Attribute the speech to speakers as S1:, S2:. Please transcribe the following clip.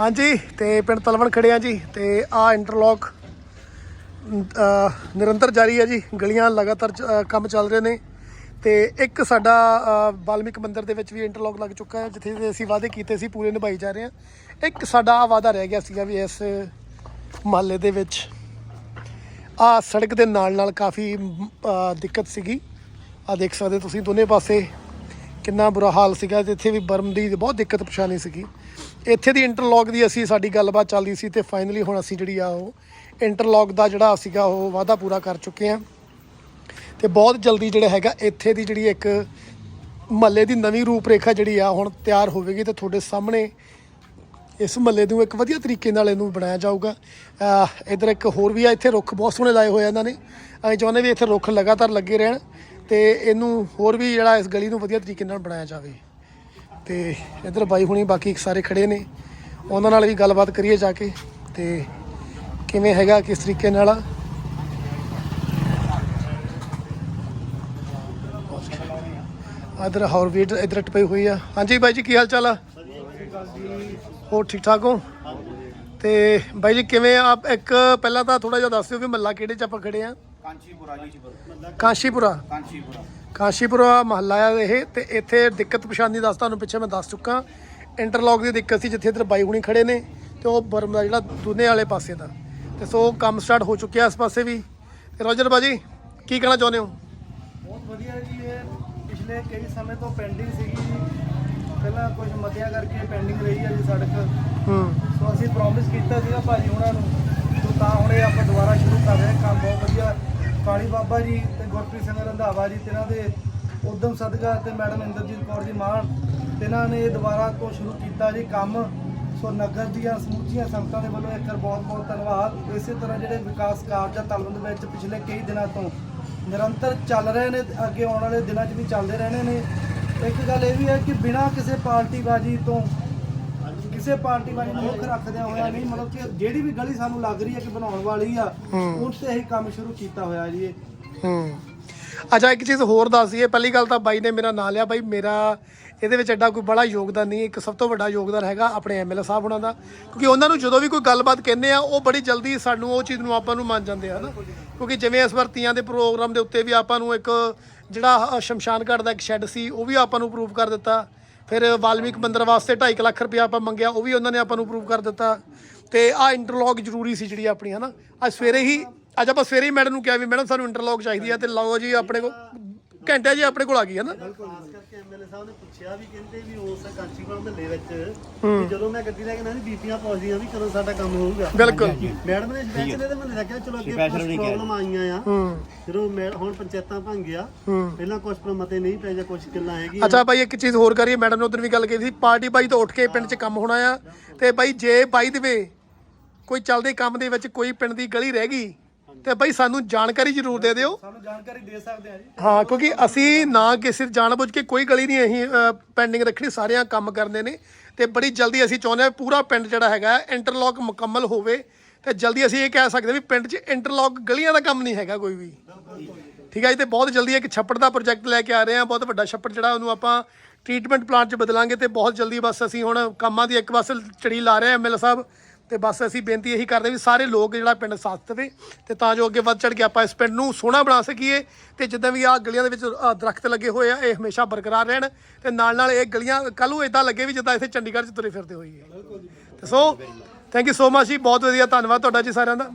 S1: ਹਾਂਜੀ ਤੇ ਪਿੰਡ ਤਲਵਣ ਖੜੇ ਆ ਜੀ ਤੇ ਆ ਇੰਟਰਲੌਕ ਨਿਰੰਤਰ ਜਾਰੀ ਹੈ ਜੀ ਗਲੀਆਂ ਲਗਾਤਾਰ ਚ- ਕੰਮ ਚੱਲ ਰਹੇ ਨੇ। ਤੇ ਇੱਕ ਸਾਡਾ ਅ, ਵਾਲਮੀਕ ਮੰਦਿਰ ਦੇ ਵਿੱਚ ਵੀ ਇੰਟਰਲੌਕ ਲੱਗ ਚੁੱਕਾ ਹੈ ਜਿੱਥੇ ਅਸੀਂ ਵਾਅਦੇ ਕੀਤੇ ਸੀ ਪੂਰੇ ਨਿਭਾਈ ਜਾ ਰਹੇ ਆ ਇੱਕ ਸਾਡਾ ਆਹ ਵਾਅਦਾ ਰਹਿ ਗਿਆ ਸੀਗਾ ਵੀ ਇਸ ਮਹੱਲੇ ਦੇ ਵਿੱਚ। ਆ ਸੜਕ ਦੇ ਨਾਲ ਨਾਲ ਕਾਫੀ ਦਿੱਕਤ ਸੀਗੀ। ਆ ਦੇਖ ਸਕਦੇ ਤੁਸੀਂ ਦੋਨੇ ਪਾਸੇ ਕਿੰਨਾ ਬੁਰਾ ਹਾਲ ਸੀਗਾ ਜਿੱਥੇ ਵੀ ਬਰਮ ਦੀ ਬਹੁਤ ਦਿੱਕਤ ਪਛਾਣੀ ਸੀਗੀ। ਇੱਥੇ ਦੀ ਇੰਟਰਲੌਕ ਦੀ ਅਸੀਂ ਸਾਡੀ ਗੱਲਬਾਤ ਚੱਲਦੀ ਸੀ ਤੇ ਫਾਈਨਲੀ ਹੁਣ ਅਸੀਂ ਜਿਹੜੀ ਆ ਉਹ ਇੰਟਰਲੌਕ ਦਾ ਜਿਹੜਾ ਸੀਗਾ ਉਹ ਵਾਅਦਾ ਪੂਰਾ ਕਰ ਚੁੱਕੇ ਆ ਤੇ ਬਹੁਤ ਜਲਦੀ ਜਿਹੜਾ ਹੈਗਾ ਇੱਥੇ ਦੀ ਜਿਹੜੀ ਇੱਕ ਮਹੱਲੇ ਦੀ ਨਵੀਂ ਰੂਪਰੇਖਾ ਜਿਹੜੀ ਆ ਹੁਣ ਤਿਆਰ ਹੋਵੇਗੀ ਤੇ ਤੁਹਾਡੇ ਸਾਹਮਣੇ ਇਸ ਮਹੱਲੇ ਨੂੰ ਇੱਕ ਵਧੀਆ ਤਰੀਕੇ ਨਾਲ ਇਹਨੂੰ ਬਣਾਇਆ ਜਾਊਗਾ। ਅਹ ਇੱਧਰ ਇੱਕ ਹੋਰ ਵੀ ਆ, ਇੱਥੇ ਰੁੱਖ ਬਹੁਤ ਸੋਹਣੇ ਲਾਏ ਹੋਏ ਆ ਇਹਨਾਂ ਨੇ। ਅਸੀਂ ਚਾਹੁੰਦੇ ਵੀ ਇੱਥੇ ਰੁੱਖ ਲਗਾਤਾਰ ਲੱਗੇ ਰਹਿਣ ਤੇ ਇਹਨੂੰ ਹੋਰ ਵੀ ਜਿਹੜਾ ਇਸ ਗਲੀ ਨੂੰ ਵਧੀਆ ਤਰੀਕੇ ਨਾਲ ਬਣਾਇਆ ਜਾਵੇ। ਤੇ ਇੱਧਰ ਬਾਈ ਹੁਣੀ ਬਾਕੀ ਸਾਰੇ ਖੜੇ ਨੇ। ਉਹਨਾਂ ਨਾਲ ਵੀ ਗੱਲਬਾਤ ਕਰੀਏ ਜਾ ਕੇ ਤੇ ਕਿਵੇਂ ਹੈਗਾ, ਕਿਸ ਤਰੀਕੇ ਨਾਲ ਆ। ਇੱਧਰ ਹੋਰ ਵੀ ਇੱਧਰ ਇੱਧਰ ਟਪਈ ਹੋਈ ਆ। ਹਾਂਜੀ ਬਾਈ ਜੀ, ਕੀ ਹਾਲ ਚਾਲ ਆ? ਹੋਰ ਠੀਕ ਠਾਕ ਹੋ? ਤੇ ਬਾਈ ਜੀ, ਕਿਵੇਂ ਆਪ ਇੱਕ ਪਹਿਲਾਂ ਤਾਂ ਥੋੜਾ ਜਿਹਾ ਦੱਸ ਦਿਓ ਵੀ ਮਹੱਲਾ ਕਿਹੜੇ ਚ ਆਪਾਂ ਖੜੇ ਆ?
S2: ਕਾਂਚੀਪੁਰਾ ਜੀ
S1: ਕਾਸ਼ੀਪੁਰਾ?
S2: ਕਾਂਚੀਪੁਰਾ।
S1: ਕਾਸ਼ੀਪੁਰਾ ਮਹੱਲਾ ਇਹ ਤੇ ਇੱਥੇ ਦਿੱਕਤ ਪਛਾਣੀ ਦੱਸ ਤੁਹਾਨੂੰ ਪਿੱਛੇ ਮੈਂ ਦੱਸ ਚੁੱਕਾ। ਇੰਟਰਲੌਕ ਦੀ ਦਿੱਕਤ ਸੀ ਜਿੱਥੇ ਇੱਧਰ ਬਾਈ ਹੁਣੀ ਖੜੇ ਨੇ ਤੇ ਉਹ ਬਰਮ ਦਾ ਜਿਹੜਾ ਦੁਨੇ ਵਾਲੇ ਪਾਸੇ ਦਾ। ਤੇ ਸੋ ਕੰਮ ਸਟਾਰਟ ਹੋ ਚੁੱਕਿਆ ਇਸ ਪਾਸੇ ਵੀ। ਤੇ ਰੋਜਰ ਬਾਜੀ ਕੀ ਕਹਿਣਾ ਚਾਹੁੰਦੇ ਹੋ?
S3: ਬਹੁਤ ਵਧੀਆ ਜੀ ਇਹ ਪਿਛਲੇ ਕਈ ਸਮੇਂ ਤੋਂ ਪੈਂਡਿੰਗ ਸੀਗੀ। ਜੀ ਪਹਿਲਾਂ ਕੁਝ ਮਤਿਆਂ ਕਰਕੇ ਪੈਂਡਿੰਗ ਰਹੀ ਹੈ ਜੀ ਸੜਕ।
S1: ਹੂੰ।
S3: ਸੋ ਅਸੀਂ ਪ੍ਰੋਮਿਸ ਕੀਤਾ ਸੀਗਾ ਭਾਜੀ ਉਹਨਾਂ ਨੂੰ ਸੋ ਤਾਂ ਹੁਣ ਇਹ ਆਪਾਂ ਦੁਬਾਰਾ ਸ਼ੁਰੂ ਕਰ ਰਹੇ ਹਾਂ ਕੰਮ ਬਹੁਤ ਵਧੀਆ ਕਾਲੀ ਬਾਬਾ ਜੀ ਤੇ ਗੁਰਪ੍ਰੀਤ ਸਿੰਘ ਰੰਧਾਵਾ ਜੀ, ਤੇ ਇਹਨਾਂ ਦੇ ਉਦਮ ਸਦਕਾ ਤੇ ਮੈਡਮ ਇੰਦਰਜੀਤ ਕੌਰ ਜੀ ਮਾਨ, ਤੇ ਇਹਨਾਂ ਨੇ ਦੁਬਾਰਾ ਤੋਂ ਸ਼ੁਰੂ ਕੀਤਾ ਜੀ ਕੰਮ। ਸੋ ਨਗਰ ਦੀਆਂ ਸਮੁੱਚੀਆਂ ਸੰਗਤਾਂ ਦੇ ਵੱਲੋਂ ਇੱਕ ਵਾਰ ਬਹੁਤ ਬਹੁਤ ਧੰਨਵਾਦ। ਇਸੇ ਤਰ੍ਹਾਂ ਜਿਹੜੇ ਵਿਕਾਸ ਕਾਰਜ ਆ ਤਲਵੰਦ ਵਿੱਚ ਪਿਛਲੇ ਕਈ ਦਿਨਾਂ ਤੋਂ ਨਿਰੰਤਰ ਚੱਲ ਰਹੇ ਨੇ, ਅੱਗੇ ਆਉਣ ਵਾਲੇ ਦਿਨਾਂ 'ਚ ਵੀ ਚੱਲਦੇ ਰਹਿਣੇ ਨੇ। ਇੱਕ ਗੱਲ ਇਹ ਵੀ ਹੈ ਕਿ ਬਿਨਾਂ ਕਿਸੇ ਪਾਰਟੀਬਾਜ਼ੀ ਤੋਂ ਕਿਸੇ ਪਾਰਟੀਬਾਜ਼ੀ ਨੂੰ ਮੁੱਖ ਰੱਖਦਿਆਂ ਹੋਇਆ ਨਹੀਂ ਮਤਲਬ ਕਿ ਜਿਹੜੀ ਵੀ ਗਲੀ ਸਾਨੂੰ ਲੱਗ ਰਹੀ ਹੈ ਕਿ ਬਣਾਉਣ ਵਾਲੀ ਆ ਉਹ ਤੇ ਹੀ ਕੰਮ ਸ਼ੁਰੂ ਕੀਤਾ ਹੋਇਆ ਜੀ ਇਹ।
S1: ਹੂੰ। ਅੱਛਾ ਇੱਕ ਚੀਜ਼ ਹੋਰ ਦੱਸ ਦਈਏ ਪਹਿਲੀ ਗੱਲ ਤਾਂ ਬਾਈ ਨੇ ਮੇਰਾ ਨਾਂ ਲਿਆ। ਬਾਈ ਮੇਰਾ ਇਹਦੇ ਵਿੱਚ ਐਡਾ ਕੋਈ ਬੜਾ ਯੋਗਦਾਨ ਨਹੀਂ ਇੱਕ ਸਭ ਤੋਂ ਵੱਡਾ ਯੋਗਦਾਨ ਹੈਗਾ ਆਪਣੇ ਐਮਐਲਏ ਸਾਹਿਬ ਉਹਨਾਂ ਦਾ। ਕਿਉਂਕਿ ਉਹਨਾਂ ਨੂੰ ਜਦੋਂ ਵੀ ਕੋਈ ਗੱਲਬਾਤ ਕਹਿੰਦੇ ਆ ਉਹ ਬੜੀ ਜਲਦੀ ਸਾਨੂੰ ਉਹ ਚੀਜ਼ ਨੂੰ ਆਪਾਂ ਨੂੰ ਮੰਨ ਜਾਂਦੇ ਆ ਨਾ ਕਿਉਂਕਿ ਜਿਵੇਂ ਇਸ ਵਾਰ ਤੀਆਂ ਦੇ ਪ੍ਰੋਗਰਾਮ ਦੇ ਉੱਤੇ ਵੀ ਆਪਾਂ ਨੂੰ ਇੱਕ ਜਿਹੜਾ ਸ਼ਮਸ਼ਾਨ ਘਾਟ ਦਾ ਇੱਕ ਸ਼ੈੱਡ ਸੀ ਉਹ ਵੀ ਆਪਾਂ ਨੂੰ ਅਪਰੂਵ ਕਰ ਦਿੱਤਾ। ਫਿਰ ਵਾਲਮੀਕ ਮੰਦਿਰ ਵਾਸਤੇ 2.5 ਲੱਖ ਰੁਪਇਆ ਆਪਾਂ ਮੰਗਿਆ, ਉਹ ਵੀ ਉਹਨਾਂ ਨੇ ਆਪਾਂ ਨੂੰ ਅਪਰੂਵ ਕਰ ਦਿੱਤਾ। ਤੇ ਆ ਇੰਟਰਲੌਕ ਜ਼ਰੂਰੀ ਸੀ ਜਿਹੜੀ ਆਪਣੀ, ਹਨਾ? ਅੱਜ ਸਵੇਰੇ ਹੀ, ਅੱਜ ਆਪਾਂ ਸਵੇਰੇ ਹੀ ਮੈਡਮ ਨੂੰ ਕਿਹਾ ਵੀ ਮੈਡਮ ਸਾਨੂੰ ਇੰਟਰਲੌਕ ਚਾਹੀਦੀ ਹੈ ਤੇ ਲਓ ਜੀ ਆਪਣੇ ਕੋਲ ਘੰਟੇ ਜੀ ਆਪਣੇ ਕੋਲ ਆ ਗਈ ਹੈ
S4: ਸਾਹਿਬ ਨੇ ਪੁੱਛਿਆ ਵੀ ਕਹਿੰਦੇ ਵੀ ਉਸ ਕਾਂਚੀਪੁਰ ਮਹੱਲੇ ਵਿੱਚ ਵੀ ਜਦੋਂ ਮੈਂ ਗੱਡੀ ਲੈ ਕੇ ਨਾ ਬੀਬੀਆਂ ਪੁੱਛਦੀਆਂ ਵੀ ਕਦੋਂ ਸਾਡਾ ਕੰਮ ਹੋਊਗਾ।
S1: ਬਿਲਕੁਲ।
S4: ਮੈਡਮ ਨੇ ਸਪੈਸ਼ਲ ਇਹਦੇ ਮਹੱਲੇ ਦਾ ਕਿਹਾ ਚਲੋ ਅੱਗੇ ਕੁਝ ਪ੍ਰੋਬਲਮ ਆਈਆਂ ਆ।
S1: ਹੂੰ।
S4: ਜਦੋਂ ਮੈਂ ਹੁਣ ਪੰਚਾਇਤਾਂ ਭੰਗ ਗਿਆ
S1: ਹੂੰ।
S4: ਪਹਿਲਾਂ ਕੁਝ ਮਤੇ ਨਹੀਂ ਪਏ ਜਾਂ ਕੁਝ ਕਿੱਲਾਂ ਹੈਗੀਆਂ।
S1: ਅੱਛਾ ਬਾਈ ਇੱਕ ਚੀਜ਼ ਹੋਰ ਕਰੀਏ ਮੈਡਮ ਨੇ ਉਦੋਂ ਵੀ ਗੱਲ ਕੀਤੀ ਸੀ ਪਾਰਟੀ ਬਾਈ ਤੋਂ ਉੱਠ ਕੇ ਪਿੰਡ 'ਚ ਕੰਮ ਹੋਣਾ ਆ। ਤੇ ਬਾਈ ਜੇ ਬਾਈ ਦੇ ਵੇ ਕੋਈ ਚੱਲਦੇ ਕੰਮ ਦੇ ਵਿੱਚ ਕੋਈ ਪਿੰਡ ਦੀ ਗਲੀ ਰਹਿ ਗਈ ਤੇ ਬਾਈ ਸਾਨੂੰ ਜਾਣਕਾਰੀ ਜ਼ਰੂਰ ਦੇ ਦਿਓ।
S3: ਸਾਨੂੰ ਜਾਣਕਾਰੀ ਦੇ ਸਕਦੇ ਆ ਜੀ।
S1: ਹਾਂ ਕਿਉਂਕਿ ਅਸੀਂ ਨਾ ਕਿਸੇ ਜਾਣਬੁੱਝ ਕੇ ਕੋਈ ਗਲੀ ਨਹੀਂ ਅਸੀਂ ਪੈਂਡਿੰਗ ਰੱਖਣੀ ਸਾਰਿਆਂ ਕੰਮ ਕਰਨੇ ਨੇ। ਤੇ ਬੜੀ ਜਲਦੀ ਅਸੀਂ ਚਾਹੁੰਦੇ ਹਾਂ ਪੂਰਾ ਪਿੰਡ ਜਿਹੜਾ ਹੈਗਾ ਇੰਟਰਲੌਕ ਮੁਕੰਮਲ ਹੋਵੇ। ਤੇ ਜਲਦੀ ਅਸੀਂ ਇਹ ਕਹਿ ਸਕਦੇ ਵੀ ਪਿੰਡ 'ਚ ਇੰਟਰਲੌਕ ਗਲੀਆਂ ਦਾ ਕੰਮ ਨਹੀਂ ਹੈਗਾ ਕੋਈ ਵੀ। ਠੀਕ ਹੈ ਜੀ ਤੇ ਬਹੁਤ ਜਲਦੀ ਇੱਕ ਛੱਪੜ ਦਾ ਪ੍ਰੋਜੈਕਟ ਲੈ ਕੇ ਆ ਰਹੇ ਹਾਂ। ਬਹੁਤ ਵੱਡਾ ਛੱਪੜ ਜਿਹੜਾ ਉਹਨੂੰ ਆਪਾਂ ਟ੍ਰੀਟਮੈਂਟ ਪਲਾਂਟ 'ਚ ਬਦਲਾਂਗੇ ਤੇ ਬਹੁਤ ਜਲਦੀ ਬਸ ਅਸੀਂ ਹੁਣ ਕੰਮਾਂ ਦੀ ਇੱਕ ਪਾਸੇ ਚੜੀ ਲਾ ਰਹੇ ਹਾਂ ਐਮਐਲ ਸਾਹਿਬ। ਤੇ ਬਸ ਅਸੀਂ ਬੇਨਤੀ ਇਹੀ ਕਰਦੇ ਵੀ ਸਾਰੇ ਲੋਕ ਜਿਹੜਾ ਪਿੰਡ ਸਾਥ ਦੇਵੇ ਤੇ ਤਾਂ ਜੋ ਅੱਗੇ ਵੱਧ ਚੜ ਕੇ ਆਪਾਂ ਇਸ ਪਿੰਡ ਨੂੰ ਸੋਹਣਾ ਬਣਾ ਸਕੀਏ ਤੇ ਜਿੱਦਾਂ ਵੀ ਆਹ ਗਲੀਆਂ ਦੇ ਵਿੱਚ ਦਰਖਤ ਲੱਗੇ ਹੋਏ ਆ, ਇਹ ਹਮੇਸ਼ਾ ਬਰਕਰਾਰ ਰਹਿਣ ਤੇ ਨਾਲ ਨਾਲ ਇਹ ਗਲੀਆਂ ਕੱਲ ਨੂੰ ਇਦਾਂ ਲੱਗੇ ਵੀ ਜਿੱਦਾਂ ਇੱਥੇ ਚੰਡੀਗੜ੍ਹ 'ਚ ਤੁਰੇ ਫਿਰਦੇ ਹੋਈਏ। ਤੇ so thank you so much ji, ਬਹੁਤ ਵਧੀਆ, ਧੰਨਵਾਦ ਤੁਹਾਡਾ ਜੀ ਸਾਰਿਆਂ ਦਾ।